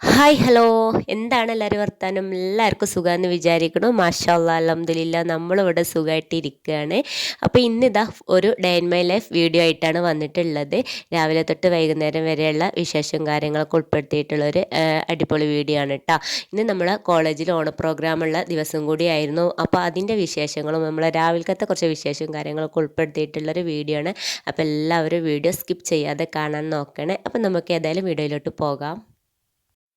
Hi hello. എന്താണ് എല്ലാവരും വർത്താനം? എല്ലാവർക്കും സുഖമെന്ന് വിചാരിക്കണു മാഷാല്ല അലഹമില്ല നമ്മളിവിടെ സുഖമായിട്ടിരിക്കുകയാണ് അപ്പോൾ ഇന്നിതാ ഒരു day in my life video ആയിട്ടാണ് വന്നിട്ടുള്ളത്. രാവിലെ തൊട്ട് വൈകുന്നേരം വരെയുള്ള വിശേഷം കാര്യങ്ങളൊക്കെ ഉൾപ്പെടുത്തിയിട്ടുള്ള ഒരു അടിപൊളി വീഡിയോ ആണ് കേട്ടോ ഇന്ന് നമ്മൾ കോളേജിൽ ഓണ പ്രോഗ്രാം ഉള്ള ദിവസം കൂടിയായിരുന്നു. അപ്പോൾ അതിന്റെ വിശേഷങ്ങളും നമ്മൾ രാവിലത്തെ കുറച്ച് വിശേഷവും കാര്യങ്ങളൊക്കെ ഉൾപ്പെടുത്തിയിട്ടുള്ളൊരു വീഡിയോ ആണ്. അപ്പോൾ എല്ലാവരും വീഡിയോ സ്കിപ്പ് ചെയ്യാതെ കാണാൻ നോക്കണേ. അപ്പോൾ നമുക്ക് ഏതായാലും വീഡിയോയിലോട്ട് പോകാം.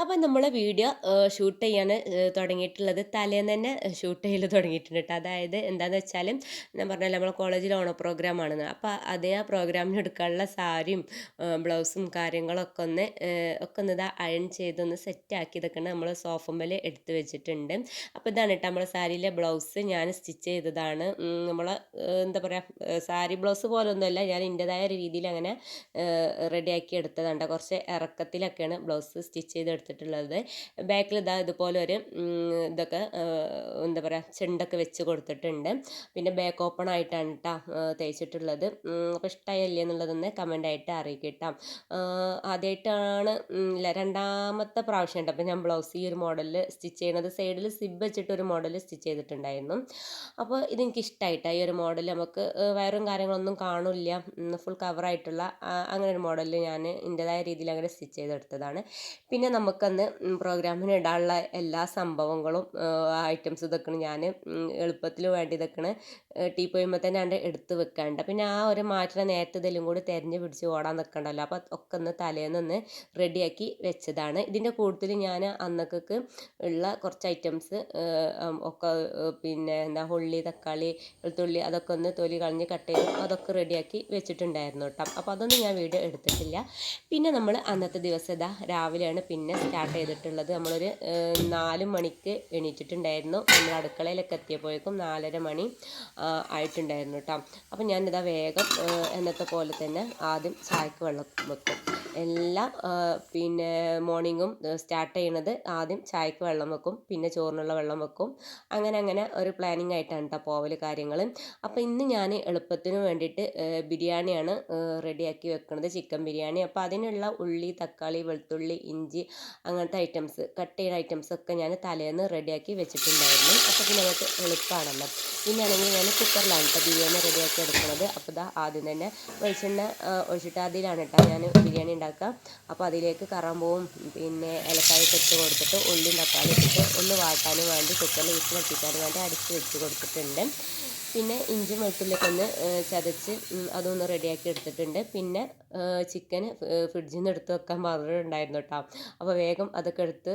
അപ്പം നമ്മൾ വീഡിയോ ഷൂട്ട് ചെയ്യാൻ തുടങ്ങിയിട്ടുള്ളത് തലേന്ന് തന്നെ ഷൂട്ട് ചെയ്യൽ തുടങ്ങിയിട്ടുണ്ട് അതായത് എന്താണെന്ന് വെച്ചാൽ ഞാൻ പറഞ്ഞാൽ നമ്മളെ കോളേജിൽ ഓണ പ്രോഗ്രാമാണെന്ന് അപ്പോൾ അതേ ആ പ്രോഗ്രാമിന് എടുക്കാനുള്ള സാരിയും ബ്ലൗസും കാര്യങ്ങളൊക്കെ ഒന്ന് ഒക്കെ ഒന്ന് ഇതാ അയൺ ചെയ്തൊന്ന് സെറ്റാക്കി ഇതൊക്കെ നമ്മൾ സോഫമ്മൽ എടുത്ത് വെച്ചിട്ടുണ്ട്. അപ്പോൾ ഇതാണ് കേട്ടോ നമ്മളെ സാരിയിലെ ബ്ലൗസ്. ഞാൻ സ്റ്റിച്ച് ചെയ്തതാണ്. നമ്മൾ എന്താ പറയുക സാരി ബ്ലൗസ് പോലൊന്നുമല്ല. ഞാൻ എന്റെതായ രീതിയിൽ അങ്ങനെ റെഡിയാക്കി എടുത്തതാണ് കുറച്ച് ഇറക്കത്തിലൊക്കെയാണ് ബ്ലൗസ് സ്റ്റിച്ച് ചെയ്തെടുത്തിട്ടുള്ളത് ബാക്കിൽ ഇതാ ഇതുപോലെ ഒരു ഇതൊക്കെ എന്താ പറയുക ചെണ്ടൊക്കെ വെച്ച് കൊടുത്തിട്ടുണ്ട്. പിന്നെ ബാക്ക് ഓപ്പൺ ആയിട്ടാണ് കേട്ടോ തേച്ചിട്ടുള്ളത്. അപ്പോൾ ഇഷ്ടമായില്ലേ എന്നുള്ളതൊന്ന് കമന്റായിട്ട് അറിയിക്കട്ടോ. ആദ്യമായിട്ടാണ് ഇല്ല രണ്ടാമത്തെ പ്രാവശ്യം ഉണ്ട് അപ്പോൾ ഞാൻ ബ്ലൗസ് ഈ ഒരു മോഡലിൽ സ്റ്റിച്ച് ചെയ്യുന്നത് സൈഡിൽ സിബ് വെച്ചിട്ട് ഒരു മോഡൽ സ്റ്റിച്ച് ചെയ്തിട്ടുണ്ടായിരുന്നു. അപ്പോൾ ഇതെനിക്ക് ഇഷ്ടമായിട്ടാണ് ഈ ഒരു മോഡൽ നമുക്ക് വയറും കാര്യങ്ങളൊന്നും കാണില്ല. ഫുൾ കവറായിട്ടുള്ള അങ്ങനെ ഒരു മോഡലിൽ ഞാൻ എന്റെതായ രീതിയിൽ അങ്ങനെ സ്റ്റിച്ച് ചെയ്തെടുത്തതാണ്. പിന്നെ നമുക്കന്ന് പ്രോഗ്രാമിന് ഇടാനുള്ള എല്ലാ സംഭവങ്ങളും ഐറ്റംസ് ഇതൊക്കെ ഞാൻ എളുപ്പത്തിൽ വേണ്ടി ഇതൊക്കെ ടീ പോയുമ്പോൾ തന്നെ അവിടെ എടുത്ത് വെക്കാണ്ട് പിന്നെ ആ ഒരു മാറ്റം നേരത്തെ ഇതെല്ലാം കൂടി തിരഞ്ഞ് പിടിച്ച് ഓടാൻ നിൽക്കണ്ടല്ലോ അപ്പോൾ ഒക്കെ ഒന്ന് തലേന്നൊന്ന് റെഡിയാക്കി വെച്ചതാണ്. ഇതിന്റെ കൂടുതൽ ഞാൻ അന്നൊക്കെ ഉള്ള കുറച്ച് ഐറ്റംസ് ഒക്കെ പിന്നെ എന്താ ഉള്ളി തക്കാളി വെളുത്തുള്ളി അതൊക്കെ ഒന്ന് തൊലി കളഞ്ഞ് കട്ട് ചെയ്ത് അതൊക്കെ റെഡിയാക്കി വെച്ചിട്ടുണ്ടായിരുന്നു കേട്ടോ. അപ്പോൾ അതൊന്നും ഞാൻ വീഡിയോ എടുത്തിട്ടില്ല. പിന്നെ നമ്മൾ അന്നത്തെ ദിവസം ഇതാ രാവിലെയാണ് പിന്നെ സ്റ്റാർട്ട് ചെയ്തിട്ടുള്ളത് നമ്മളൊരു നാല് മണിക്ക് എണീറ്റിട്ടുണ്ടായിരുന്നു. നമ്മൾ അടുക്കളയിലൊക്കെ എത്തിയപ്പോഴേക്കും നാലര മണി ആയിട്ടുണ്ടായിരുന്നു കേട്ടോ അപ്പം ഞാനിതാ വേഗം എന്നത്തെ പോലെ തന്നെ ആദ്യം ചായക്ക് വെള്ളം വെക്കും. എല്ലാ പിന്നെ മോർണിംഗും സ്റ്റാർട്ട് ചെയ്യണത് ആദ്യം ചായക്ക് വെള്ളം വെക്കും പിന്നെ ചോറിനുള്ള വെള്ളം വെക്കും. അങ്ങനെ അങ്ങനെ ഒരു പ്ലാനിങ് ആയിട്ടാണ് കേട്ടോ പോവൽ കാര്യങ്ങൾ അപ്പോൾ ഇന്ന് ഞാൻ എളുപ്പത്തിന് വേണ്ടിയിട്ട് ബിരിയാണിയാണ് റെഡിയാക്കി വെക്കുന്നത് ചിക്കൻ ബിരിയാണി. അപ്പോൾ അതിനുള്ള ഉള്ളി തക്കാളി വെളുത്തുള്ളി ഇഞ്ചി അങ്ങനത്തെ ഐറ്റംസ് കട്ട് ചെയ്ത ഐറ്റംസ് ഒക്കെ ഞാൻ തലേന്ന് റെഡിയാക്കി വെച്ചിട്ടുണ്ടായിരുന്നു. അപ്പോൾ പിന്നെ നമുക്ക് എളുപ്പമാണല്ലോ പിന്നെ ആണെങ്കിൽ ഞാൻ കുക്കറിലാണ് കേട്ടോ ബിരിയാണി റെഡിയാക്കി എടുക്കുന്നത് അപ്പോൾ ഇതാ ആദ്യം തന്നെ വെളിച്ചെണ്ണ ഒഴിച്ചിട്ട് അതിലാണ് കേട്ടോ ഞാൻ ബിരിയാണി ഉണ്ടാക്കുക. അപ്പോൾ അതിലേക്ക് കറമ്പവും പിന്നെ ഇലക്കായൊക്കെ ഇട്ട് കൊടുത്തിട്ട് ഉള്ളിയും തക്കാളി ഇട്ടിട്ട് ഒന്ന് വാട്ടാനും വേണ്ടി കുക്കറിൽ വിസിൽ വറ്റിക്കാനും വേണ്ടി അടിച്ച് വെച്ച് കൊടുത്തിട്ടുണ്ട്. പിന്നെ ഇഞ്ചി വെളുത്തുള്ളിയൊക്കെ ഒന്ന് ചതച്ച് അതൊന്ന് റെഡിയാക്കി എടുത്തിട്ടുണ്ട്. പിന്നെ ചിക്കൻ ഫ്രിഡ്ജിൽ നിന്ന് എടുത്ത് വെക്കാൻ പറഞ്ഞിട്ടുണ്ടായിരുന്നു കേട്ടോ. അപ്പോൾ വേഗം അതൊക്കെ എടുത്ത്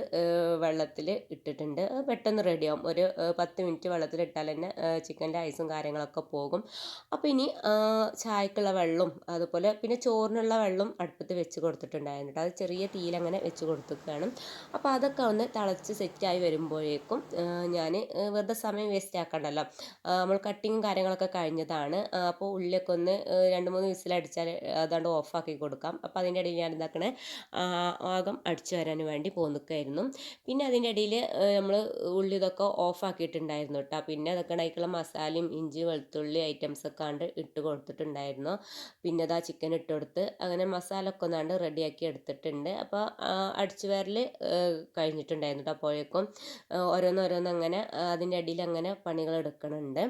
വെള്ളത്തിൽ ഇട്ടിട്ടുണ്ട്. പെട്ടെന്ന് റെഡിയാവും ഒരു പത്ത് മിനിറ്റ് വെള്ളത്തിൽ ഇട്ടാൽ തന്നെ ചിക്കന്റെ ഐസും കാര്യങ്ങളൊക്കെ പോകും. അപ്പോൾ ഇനി ചായക്കുള്ള വെള്ളം അതുപോലെ പിന്നെ ചോറിനുള്ള വെള്ളം അടുപ്പത്ത് വെച്ച് കൊടുത്തിട്ടുണ്ടായിരുന്നു കേട്ടോ. അത് ചെറിയ തീയിലങ്ങനെ വെച്ച് കൊടുത്തിരിക്കുകയാണ്. അപ്പോൾ അതൊക്കെ ഒന്ന് തിളച്ച് സെറ്റായി വരുമ്പോഴേക്കും ഞാൻ വെറുതെ സമയം വേസ്റ്റ് ആക്കണ്ടല്ലോ. നമ്മൾ കട്ട് കട്ടിങ്ങും കാര്യങ്ങളൊക്കെ കഴിഞ്ഞതാണ്. അപ്പോൾ ഉള്ളിലൊക്കെ ഒന്ന് രണ്ട് മൂന്ന് വിസിലടിച്ചാൽ അതാണ്ട് ഓഫാക്കി കൊടുക്കാം. അപ്പോൾ അതിന്റെ ഇടയിൽ ഞാൻ എന്താക്കണേ ആകം അടിച്ചു വരാൻ വേണ്ടി പോന്നിക്കായിരുന്നു. പിന്നെ അതിന്റെ ഇടയിൽ നമ്മൾ ഉള്ളി ഇതൊക്കെ ഓഫാക്കിയിട്ടുണ്ടായിരുന്നു കേട്ടോ പിന്നെ അതൊക്കെ ഉണ്ടായിട്ടുള്ള മസാലയും ഇഞ്ചി വെളുത്തുള്ളി ഐറ്റംസ് ഒക്കെ ആണ്ട് ഇട്ട് കൊടുത്തിട്ടുണ്ടായിരുന്നു. പിന്നെ അതാ ചിക്കൻ ഇട്ട് കൊടുത്ത് അങ്ങനെ മസാല ഒക്കെ ഒന്നാണ്ട് റെഡിയാക്കി എടുത്തിട്ടുണ്ട്. അപ്പോൾ അടിച്ചു വരൽ കഴിഞ്ഞിട്ടുണ്ടായിരുന്നു കേട്ടോ അപ്പോഴേക്കും ഓരോന്നോരോന്ന് അങ്ങനെ അതിന്റെ അടിയിൽ അങ്ങനെ പണികൾ എടുക്കണുണ്ട്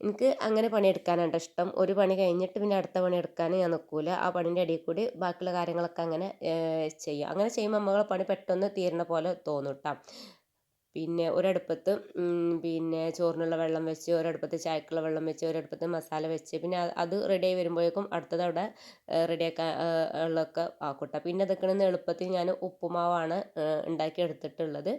എനിക്ക് അങ്ങനെ പണിയെടുക്കാനാണ് ഇഷ്ടം. ഒരു പണി കഴിഞ്ഞിട്ട് പിന്നെ അടുത്ത പണി എടുക്കാൻ ഞാൻ നിൽക്കില്ല ആ പണീന്റെ ഇടയിൽ കൂടി ബാക്കിയുള്ള കാര്യങ്ങളൊക്കെ അങ്ങനെ ചെയ്യാം. അങ്ങനെ ചെയ്യുമ്പോൾ നമ്മളെ പണി പെട്ടെന്ന് തീരണ പോലെ തോന്നും കേട്ടോ പിന്നെ ഒരടുപ്പത്ത് പിന്നെ ചോറിനുള്ള വെള്ളം വെച്ച് ഒരടുപ്പത്ത് ചായക്കുള്ള വെള്ളം വെച്ച് ഒരടുപ്പത്ത് മസാല വെച്ച് പിന്നെ അത് റെഡി ആയി വരുമ്പോഴേക്കും അടുത്തത് അവിടെ റെഡിയാക്കാൻ ഉള്ളതൊക്കെ ആക്കട്ടെ. പിന്നെ അതൊക്കെ എളുപ്പത്തിൽ ഞാൻ ഉപ്പുമാവാണ് ഉണ്ടാക്കി എടുത്തിട്ടുള്ളത്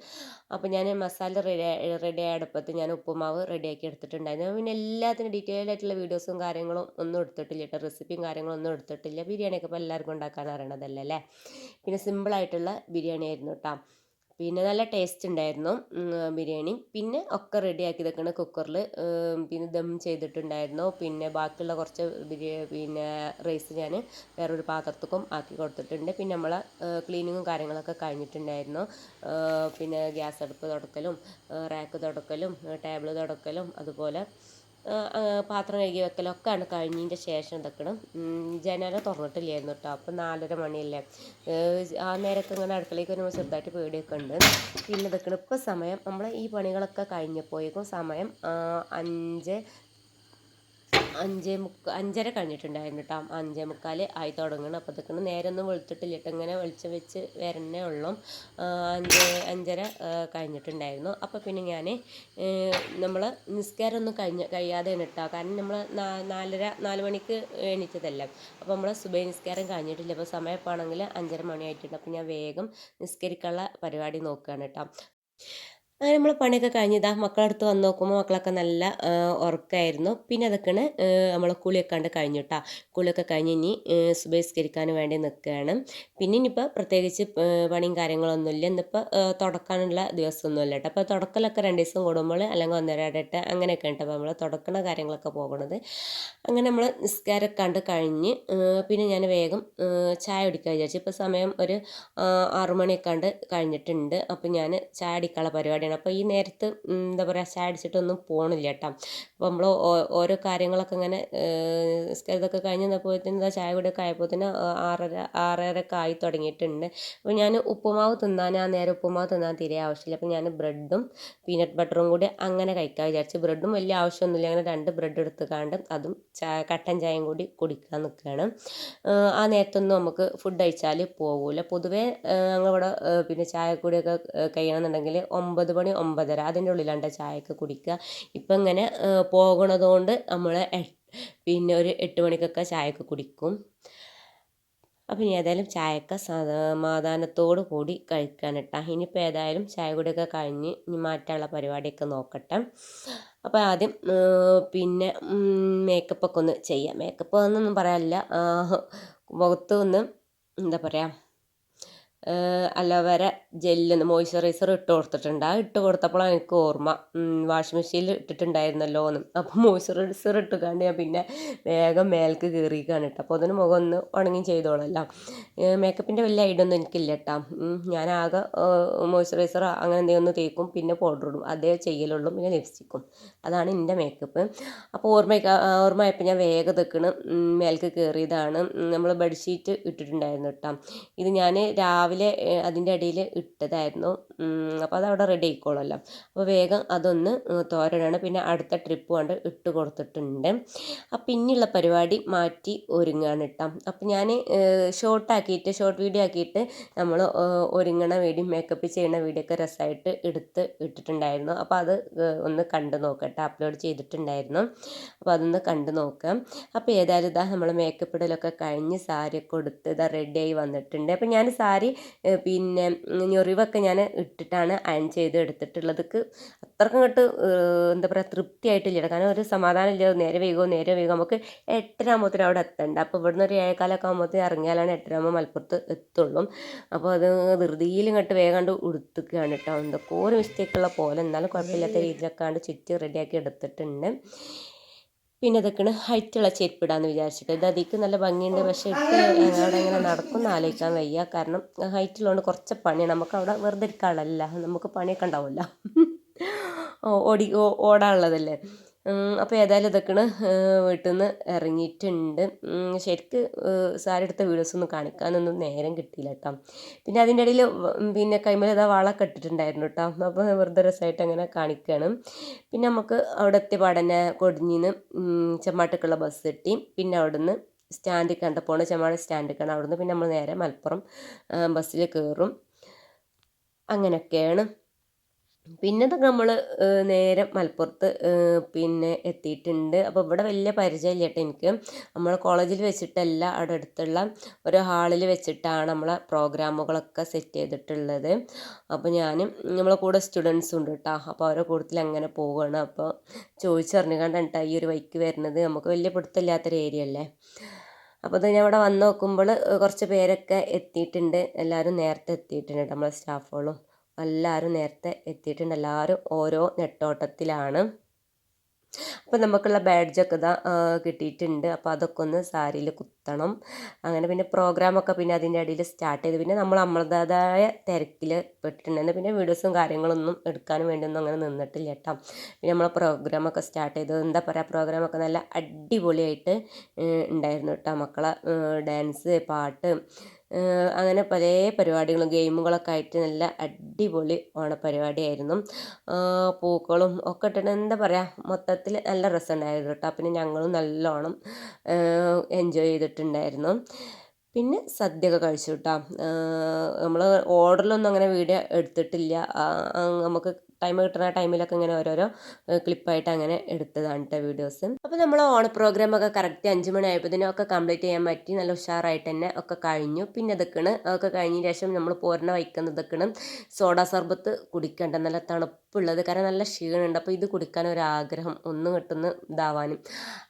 അപ്പോൾ ഞാൻ മസാല റെഡി റെഡി ആയ അടുപ്പത്ത് ഞാൻ ഉപ്പുമാവ് റെഡിയാക്കി എടുത്തിട്ടുണ്ടായിരുന്നു. പിന്നെ എല്ലാത്തിനും ഡീറ്റെയിൽ ആയിട്ടുള്ള വീഡിയോസും കാര്യങ്ങളും ഒന്നും എടുത്തിട്ടില്ല കേട്ടോ. റെസിപ്പിയും കാര്യങ്ങളും ഒന്നും എടുത്തിട്ടില്ല. ബിരിയാണിയൊക്കെ ഇപ്പോൾ എല്ലാവർക്കും ഉണ്ടാക്കാൻ അറിയണതല്ലേ അല്ലേ? പിന്നെ സിമ്പിളായിട്ടുള്ള ബിരിയാണി ആയിരുന്നു കേട്ടോ. പിന്നെ നല്ല ടേസ്റ്റ് ഉണ്ടായിരുന്നു ബിരിയാണി. പിന്നെ ഒക്കെ റെഡിയാക്കി വെക്കണ കുക്കറിൽ പിന്നെ ദം ചെയ്തിട്ടുണ്ടായിരുന്നു. പിന്നെ ബാക്കിയുള്ള കുറച്ച് ബിരിയാ പിന്നെ റൈസ് ഞാൻ വേറൊരു പാത്രത്തേക്കും ആക്കി കൊടുത്തിട്ടുണ്ട്. പിന്നെ നമ്മൾ ക്ലീനിങ്ങും കാര്യങ്ങളൊക്കെ കഴിഞ്ഞിട്ടുണ്ടായിരുന്നു. പിന്നെ ഗ്യാസ് അടുപ്പ് തുടക്കലും റാക്ക് തുടക്കലും ടേബിൾ തുടക്കലും അതുപോലെ പാത്രം കഴുകി വെക്കലൊക്കെയാണ് കഴിഞ്ഞതിന്റെ ശേഷം എന്തൊക്കെയാണ് ജനല തുറന്നിട്ടില്ലായിരുന്നു കേട്ടോ. അപ്പം നാലര മണിയല്ലേ. ആ നേരത്തെ ഇങ്ങനെ അടുക്കളയ്ക്ക് വരുമ്പോൾ ചെറുതായിട്ട് പേടിയൊക്കെ ഉണ്ട് പിന്നെ ഇതൊക്കെയാണ് ഇപ്പം സമയം. നമ്മൾ ഈ പണികളൊക്കെ കഴിഞ്ഞപ്പോഴേക്കും സമയം അഞ്ച് അഞ്ചേ മുക്ക അഞ്ചര കഴിഞ്ഞിട്ടുണ്ടായിരുന്നു കേട്ടോ അഞ്ചേ മുക്കാൽ ആയി തുടങ്ങണം. അപ്പോൾ അതൊക്കെ നേരെ ഒന്നും വെളുത്തിട്ടില്ല. കേട്ടോ ഇങ്ങനെ വെളിച്ചം വെച്ച് വരണേ ഉള്ളൂ. അഞ്ച് അഞ്ചര കഴിഞ്ഞിട്ടുണ്ടായിരുന്നു. അപ്പോൾ പിന്നെ ഞാൻ നമ്മൾ നിസ്കാരം ഒന്നും കഴിഞ്ഞ കഴിയാതെ കേട്ടോ കാരണം നമ്മൾ നാലര നാല് മണിക്ക് എണീറ്റതല്ല. അപ്പോൾ നമ്മൾ സുബൈ നിസ്കാരം കഴിഞ്ഞിട്ടില്ല. അപ്പോൾ സമയപ്പാണെങ്കിൽ അഞ്ചര മണിയായിട്ടുണ്ട്. അപ്പോൾ ഞാൻ വേഗം നിസ്കരിക്കാനുള്ള പരിപാടി നോക്കുകയാണ് കേട്ടോ അങ്ങനെ നമ്മൾ പണിയൊക്കെ കഴിഞ്ഞതാ മക്കളടുത്ത് വന്ന് നോക്കുമ്പോൾ മക്കളൊക്കെ നല്ല ഉറക്കമായിരുന്നു പിന്നെ അതൊക്കെയാണ് നമ്മൾ കുളിയൊക്കെ കണ്ട് കഴിഞ്ഞു കേട്ടോ കുളിയൊക്കെ കഴിഞ്ഞ് ഇനി സുബഹിസ്കരിക്കാൻ വേണ്ടി നിൽക്കുകയാണ് പിന്നെ ഇനിയിപ്പോൾ പ്രത്യേകിച്ച് പണിയും കാര്യങ്ങളൊന്നുമില്ല. ഇന്നിപ്പോൾ തുടക്കാനുള്ള ദിവസമൊന്നുമില്ല കേട്ടോ അപ്പോൾ തുടക്കലൊക്കെ രണ്ട് ദിവസം കൂടുമ്പോൾ അല്ലെങ്കിൽ ഒന്നര ഇടട്ട് അങ്ങനെയൊക്കെ ഉണ്ട്. അപ്പോൾ നമ്മൾ തുടക്കണ കാര്യങ്ങളൊക്കെ പോകണത്. അങ്ങനെ നമ്മൾ നിസ്കാരം കണ്ട് കഴിഞ്ഞ് പിന്നെ ഞാൻ വേഗം ചായ കുടിക്കാൻ വിചാരിച്ചു. ഇപ്പോൾ സമയം ഒരു ആറുമണിയൊക്കെ കണ്ട് കഴിഞ്ഞിട്ടുണ്ട്. അപ്പോൾ ഞാൻ ചായ അടിക്കാനുള്ള പരിപാടി പരിപാടിയാണ് അപ്പോൾ ഈ നേരത്ത് എന്താ പറയുക ചാടിച്ചിട്ടൊന്നും പോകണില്ല കേട്ടോ അപ്പോൾ നമ്മൾ ഓരോ കാര്യങ്ങളൊക്കെ ഇങ്ങനെ ഇതൊക്കെ കഴിഞ്ഞ് നിന്നപ്പോഴത്തേന് എന്താ ചായ ആയപ്പോൾ ആയപ്പോഴത്തേന് ആറര ആറരയൊക്കെ ആയി തുടങ്ങിയിട്ടുണ്ട്. അപ്പോൾ ഞാൻ ഉപ്പുമാവ് തിന്നാൻ ആ നേരം ഉപ്പുമാവ് തിന്നാൻ തീരെ ആവശ്യമില്ല. അപ്പോൾ ഞാൻ ബ്രെഡും പീനട്ട് ബട്ടറും കൂടി അങ്ങനെ കഴിക്കാൻ വിചാരിച്ചു. ബ്രെഡും വലിയ ആവശ്യമൊന്നുമില്ല. അങ്ങനെ രണ്ട് ബ്രെഡ് എടുത്ത് കാണ്ട് അതും ചായ കട്ടൻ ചായയും കൂടി കുടിക്കാൻ നിൽക്കുകയാണ് ആ നേരത്തൊന്നും നമുക്ക് ഫുഡ് കഴിച്ചാൽ പോകില്ല പൊതുവേ ഞങ്ങളിവിടെ പിന്നെ ചായ കൂടിയൊക്കെ കഴിയണമെന്നുണ്ടെങ്കിൽ ഒമ്പത് മണി ഒമ്പതര അതിന്റെ ഉള്ളിലാണ്ട് ചായയൊക്കെ കുടിക്കുക. ഇപ്പം ഇങ്ങനെ പോകണതുകൊണ്ട് നമ്മൾ പിന്നെ ഒരു എട്ട് മണിക്കൊക്കെ ചായയൊക്കെ കുടിക്കും. അപ്പം ഇനി ഏതായാലും ചായയൊക്കെ സമാധാനത്തോടു കൂടി കഴിക്കാൻ കേട്ടോ. ഇനിയിപ്പോൾ ഏതായാലും ചായ കൂടിയൊക്കെ കഴിഞ്ഞ് ഇനി മാറ്റാനുള്ള പരിപാടിയൊക്കെ നോക്കട്ടെ. അപ്പോൾ ആദ്യം പിന്നെ മേക്കപ്പൊക്കെ ഒന്ന് ചെയ്യാം. മേക്കപ്പ് എന്നൊന്നും പറയാനില്ല. മുഖത്ത് ഒന്ന് എന്താ പറയുക അലോവേര ജെല്ലൊന്ന് മോയ്സ്ചറൈസർ ഇട്ട് കൊടുത്തിട്ടുണ്ട്. ആ ഇട്ട് കൊടുത്തപ്പോഴാണ് എനിക്ക് ഓർമ്മ വാഷിംഗ് മെഷീനിൽ ഇട്ടിട്ടുണ്ടായിരുന്നല്ലോ എന്ന്. അപ്പോൾ മോയ്സ്ചറൈസർ ഇട്ട് കണ്ട് ഞാൻ പിന്നെ വേഗം മേൽക്ക് കയറിയിക്കാണ് കേട്ടോ. അപ്പോൾ അതിന് മുഖം ഒന്ന് ഉണങ്ങി ചെയ്തോളല്ലോ മേക്കപ്പിന്റെ വലിയ ഐഡിയ ഒന്നും എനിക്കില്ല കേട്ടോ. ഞാൻ ആകെ മോയ്സ്ചറൈസർ അങ്ങനെ എന്തെങ്കിലും ഒന്ന് തേക്കും പിന്നെ പൗഡർ ഇടും. അതേ ചെയ്യലുള്ളൂ പിന്നെ ലിപ്സ്റ്റിക്കും അതാണ് എന്റെ മേക്കപ്പ് അപ്പോൾ ഓർമ്മ ഓർമ്മയപ്പോൾ ഞാൻ വേഗം തെക്കണം മേൽക്ക് കയറിയതാണ് നമ്മൾ ബെഡ്ഷീറ്റ് ഇട്ടിട്ടുണ്ടായിരുന്നു കേട്ടോ. ഇത് ഞാൻ രാവിലെ രാവിലെ അതിന്റെ ഇടയിൽ ഇട്ടതായിരുന്നു. അപ്പോൾ അതവിടെ റെഡി ആയിക്കോളുമല്ലോ. അപ്പോൾ വേഗം അതൊന്ന് തോരനാണ്. പിന്നെ അടുത്ത ട്രിപ്പ് കൊണ്ട് ഇട്ട് കൊടുത്തിട്ടുണ്ട്. അപ്പം ഇനിയുള്ള പരിപാടി മാറ്റി ഒരുങ്ങാണ് കേട്ടോ അപ്പം ഞാൻ ഷോർട്ടാക്കിയിട്ട് ഷോർട്ട് വീഡിയോ ആക്കിയിട്ട് നമ്മൾ ഒരുങ്ങണ വീഡിയോ മേക്കപ്പ് ചെയ്യുന്ന വീഡിയോ ഒക്കെ രസമായിട്ട് എടുത്ത് ഇട്ടിട്ടുണ്ടായിരുന്നു. അപ്പോൾ അത് ഒന്ന് കണ്ടു നോക്കട്ടെ അപ്ലോഡ് ചെയ്തിട്ടുണ്ടായിരുന്നു. അപ്പോൾ അതൊന്ന് കണ്ടു നോക്കാം. അപ്പോൾ ഏതായാലും ഇതാ നമ്മൾ മേക്കപ്പ് ഇടലൊക്കെ കഴിഞ്ഞ് സാരിയൊക്കെ കൊടുത്ത് ഇതാ റെഡിയായി വന്നിട്ടുണ്ട്. അപ്പോൾ ഞാൻ സാരി പിന്നെ ഞൊറിവൊക്കെ ഞാൻ ഇട്ടിട്ടാണ് അയൺ ചെയ്ത് എടുത്തിട്ടുള്ളത് അത്രക്കും ഇങ്ങോട്ട് എന്താ പറയുക തൃപ്തിയായിട്ടില്ല കാരണം ഒരു സമാധാനം ഇല്ല നേരെ വേഗമോ നേരെ വേഗമോ നമുക്ക് എട്ടര ആകുമ്പോഴത്തേനും അവിടെ എത്തണ്ട. അപ്പോൾ ഇവിടുന്ന് ഒരു ഏഴേക്കാലൊക്കെ ആകുമ്പോഴത്തേന് ഇറങ്ങിയാലാണ് എട്ടര ആകുമ്പോൾ മലപ്പുറത്ത് എത്തുള്ളൂ. അപ്പോൾ അത് ധൃതിയിൽ ഇങ്ങോട്ട് വേഗം കണ്ട് ഉടുത്തുകയാണ് കേട്ടോ. എന്തൊക്കെ ഒരു മിസ്റ്റേക്കുള്ള പോലെ. എന്നാലും കുഴപ്പമില്ലാത്ത രീതിയിലൊക്കെ ആണ് ചുറ്റി റെഡിയാക്കി എടുത്തിട്ടുണ്ട്. പിന്നെ ഇതൊക്കെയാണ് ഹൈറ്റുള്ള ചെരുപ്പിടാന്ന് വിചാരിച്ചിട്ട്. ഇത് അതിക്ക് നല്ല ഭംഗിയുണ്ട്. പക്ഷേ ഇട്ട് അവിടെ ഇങ്ങനെ നടക്കുന്ന ആലോചിക്കാൻ വയ്യ. കാരണം ഹൈറ്റുള്ളതുകൊണ്ട് കുറച്ച് പണിയാണ്. നമുക്ക് അവിടെ വെറുതെ ഇരിക്കാനുള്ളതല്ല. നമുക്ക് പണിയൊക്കെ ഉണ്ടാവില്ല ഓടി ഓടാനുള്ളതല്ലേ? അപ്പോൾ ഏതായാലും ഇതൊക്കെയാണ് വീട്ടിൽ നിന്ന് ഇറങ്ങിയിട്ടുണ്ട്. ശരിക്ക് സാരെടുത്ത വീഡിയോസ് വീഡിയോസൊന്നും കാണിക്കാനൊന്നും നേരം കിട്ടിയില്ല കേട്ടോ പിന്നെ അതിന്റെ ഇടയിൽ പിന്നെ കൈമേൽ ഇതാ വളൊക്കെ ഇട്ടിട്ടുണ്ടായിരുന്നു കേട്ടോ അപ്പോൾ വെറുതെ രസമായിട്ട് അങ്ങനെ കാണിക്കുകയാണ് പിന്നെ നമുക്ക് അവിടെ എത്തിയ പാടന്നെ കൊടിഞ്ഞിന്ന് ചെമ്മാട്ടക്കുള്ള ബസ് കിട്ടി. പിന്നെ അവിടുന്ന് സ്റ്റാൻഡിൽ കണ്ട പോണ ചെമ്മാട് സ്റ്റാൻഡിൽ കണ്ട് അവിടുന്ന് പിന്നെ നമ്മൾ നേരെ മലപ്പുറം ബസ്സിൽ കയറും അങ്ങനെയൊക്കെയാണ്. പിന്നെ നമ്മൾ നേരെ മലപ്പുറത്ത് പിന്നെ എത്തിയിട്ടുണ്ട്. അപ്പോൾ ഇവിടെ വലിയ പരിചയമില്ല കേട്ടോ എനിക്ക്. നമ്മൾ കോളേജിൽ വെച്ചിട്ടല്ല അവിടെ അടുത്തുള്ള ഒരു ഹാളിൽ വെച്ചിട്ടാണ് നമ്മളെ പ്രോഗ്രാമുകളൊക്കെ സെറ്റ് ചെയ്തിട്ടുള്ളത്. അപ്പോൾ ഞാൻ നമ്മളെ കൂടെ സ്റ്റുഡൻസ് ഉണ്ട് കേട്ടോ. അപ്പോൾ അവരെ കൂട്ടത്തിൽ അങ്ങനെ പോവുകയാണ് അപ്പോൾ ചോദിച്ചറിഞ്ഞു കണ്ടിട്ടാ ഈ ഒരു വൈക്ക് വരുന്നത്. നമുക്ക് വലിയ പിടുത്തമില്ലാത്തൊരു ഏരിയ അല്ലേ? അപ്പോൾ ഞാൻ ഇവിടെ വന്ന് നോക്കുമ്പോൾ കുറച്ച് പേരൊക്കെ എത്തിയിട്ടുണ്ട്. എല്ലാവരും നേരത്തെ എത്തിയിട്ടുണ്ട് നമ്മളെ സ്റ്റാഫുകളും. എല്ലാവരും നേരത്തെ എത്തിയിട്ടുണ്ട്. എല്ലാവരും ഓരോ നെട്ടോട്ടത്തിലാണ്. അപ്പോൾ നമുക്കുള്ള ബാഡ്ജൊക്കെ ഇതാ കിട്ടിയിട്ടുണ്ട്. അപ്പോൾ അതൊക്കെ ഒന്ന് സാരിയിൽ കുത്തണം അങ്ങനെ പിന്നെ പ്രോഗ്രാമൊക്കെ പിന്നെ അതിന്റെ ഇടയിൽ സ്റ്റാർട്ട് ചെയ്ത് പിന്നെ നമ്മൾ നമ്മളതായ തിരക്കിൽ പെട്ടിട്ടുണ്ടായിരുന്നു പിന്നെ വീഡിയോസും കാര്യങ്ങളൊന്നും എടുക്കാനും വേണ്ടിയൊന്നും അങ്ങനെ നിന്നിട്ടില്ല കേട്ടോ. പിന്നെ നമ്മളെ പ്രോഗ്രാമൊക്കെ സ്റ്റാർട്ട് ചെയ്തു എന്താ പറയുക പ്രോഗ്രാമൊക്കെ നല്ല അടിപൊളിയായിട്ട് ഉണ്ടായിരുന്നു കേട്ടോ. മക്കളെ ഡാൻസ് പാട്ട് അങ്ങനെ പല പരിപാടികളും ഗെയിമുകളൊക്കെ ആയിട്ട് നല്ല അടിപൊളി ഓണപരിപാടിയായിരുന്നു പൂക്കളും ഒക്കെ ഇട്ടിട്ട് എന്താ പറയുക മൊത്തത്തിൽ നല്ല രസമുണ്ടായിരുന്നു കേട്ടോ. പിന്നെ ഞങ്ങളും നല്ലോണം എൻജോയ് ചെയ്തിട്ടുണ്ടായിരുന്നു പിന്നെ സദ്യയൊക്കെ കഴിച്ചു കേട്ടോ നമ്മൾ ഓർഡറിലൊന്നും അങ്ങനെ വീഡിയോ എടുത്തിട്ടില്ല. നമുക്ക് ടൈം കിട്ടുന്ന ടൈമിലൊക്കെ ഇങ്ങനെ ഓരോരോ ക്ലിപ്പായിട്ട് അങ്ങനെ എടുത്തതാണ് കേട്ടോ വീഡിയോസ് അപ്പോൾ നമ്മൾ ഓണ പ്രോഗ്രാമൊക്കെ കറക്റ്റ് അഞ്ച് മണി ആയപ്പോഴത്തേനും ഒക്കെ കംപ്ലീറ്റ് ചെയ്യാൻ പറ്റി. നല്ല ഉഷാറായിട്ട് തന്നെ ഒക്കെ കഴിഞ്ഞു. പിന്നെ ഇതൊക്കെയാണ് ഒക്കെ കഴിഞ്ഞ ശേഷം നമ്മൾ പോരണ വയ്ക്കുന്നതൊക്കെയാണ് സോഡ സർബത്ത് കുടിക്കേണ്ട. നല്ല തണുപ്പുള്ളത്. കാരണം നല്ല ക്ഷീണമുണ്ട്. അപ്പോൾ ഇത് കുടിക്കാൻ ഒരു ആഗ്രഹം ഒന്നും കിട്ടുന്ന ഇതാവാനും.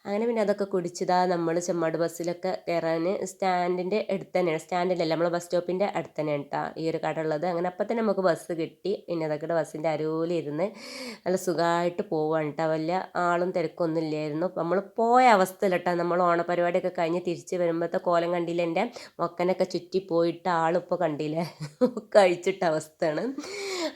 അങ്ങനെ പിന്നെ അതൊക്കെ കുടിച്ചതാ നമ്മൾ ചെമ്മാട് ബസ്സിലൊക്കെ കയറാൻ സ്റ്റാൻഡിന്റെ അടുത്ത് തന്നെയാണ്. സ്റ്റാൻഡിലല്ല നമ്മൾ ബസ് സ്റ്റോപ്പിന്റെ അടുത്ത് തന്നെയാണ് കേട്ടോ ഈ ഒരു കട ഉള്ളത്. അങ്ങനെ അപ്പം തന്നെ നമുക്ക് ബസ് കിട്ടി. പിന്നെ അതൊക്കെ ബസ്സിന്റെ അരൂ പോലെ ഇരുന്ന് നല്ല സുഖമായിട്ട് പോവാണ് കേട്ടോ വലിയ ആളും തിരക്കൊന്നും ഇല്ലായിരുന്നു നമ്മൾ പോയ അവസ്ഥയിലട്ടോ. നമ്മൾ ഓണപരിപാടിയൊക്കെ കഴിഞ്ഞ് തിരിച്ച് വരുമ്പോഴത്തെ കോലം കണ്ടില്ല. എന്റെ മൊക്കനൊക്കെ ചുറ്റി പോയിട്ട് ആളിപ്പോൾ കണ്ടില്ലേ. കഴിച്ചിട്ട അവസ്ഥയാണ്.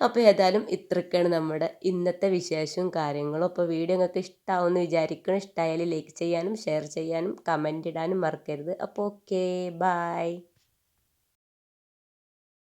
അപ്പോൾ ഏതായാലും ഇത്രയൊക്കെയാണ് നമ്മുടെ ഇന്നത്തെ വിശേഷവും കാര്യങ്ങളും. അപ്പോൾ വീഡിയോ നിങ്ങൾക്ക് ഇഷ്ടമാവുമെന്ന് വിചാരിക്കണം ഇഷ്ടമായാലും ലൈക്ക് ചെയ്യാനും ഷെയർ ചെയ്യാനും കമന്റ് ഇടാനും മറക്കരുത്. അപ്പോൾ ഓക്കെ ബായ്